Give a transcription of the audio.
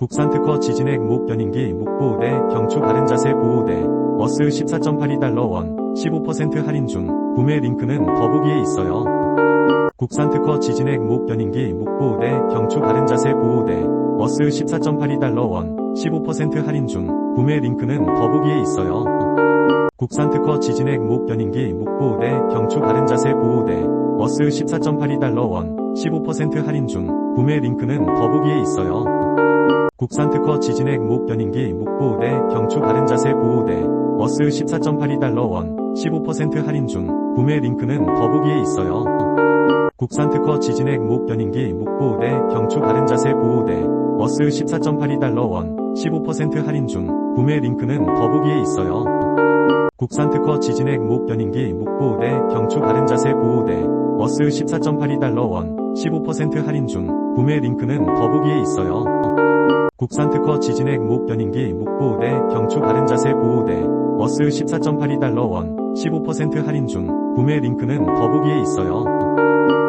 국산 특허 지진액 목 견인기 묵보호대 경추 바른 자세 보호대 어스 14.82달러 원 15% 할인 중 구매 링크는 더보기에 있어요. 국산 특허 지진액 목 견인기 묵보호대 경추 바른 자세 보호대 어스 14.82달러 원 15% 할인 중 구매 링크는 더보기에 있어요. 국산 특허 지진액 목 견인기 묵보호대 경추 바른 자세 보호대 어스 14.82달러 원 15% 할인 중 구매 링크는 더보기에 있어요. 국산 특허 지진액 목 견인기 묵보호대 경추 바른 자세 보호대 어스 14.82달러 원 15% 할인 중 구매 링크는 더보기에 있어요. 국산 특허 지진액 목 견인기 묵보호대 경추 바른 자세 보호대 어스 14.82달러 원 15% 할인 중 구매 링크는 더보기에 있어요. 국산 특허 지진액 목 견인기 묵보호대 경추 바른 자세 보호대 어스 14.82달러 원 15% 할인 중 구매 링크는 더보기에 있어요. 국산 특허 지진액 목 견인기 묵보호대 경추 바른 자세 보호대 어스 14.82달러 원 15% 할인 중 구매 링크는 더보기에 있어요.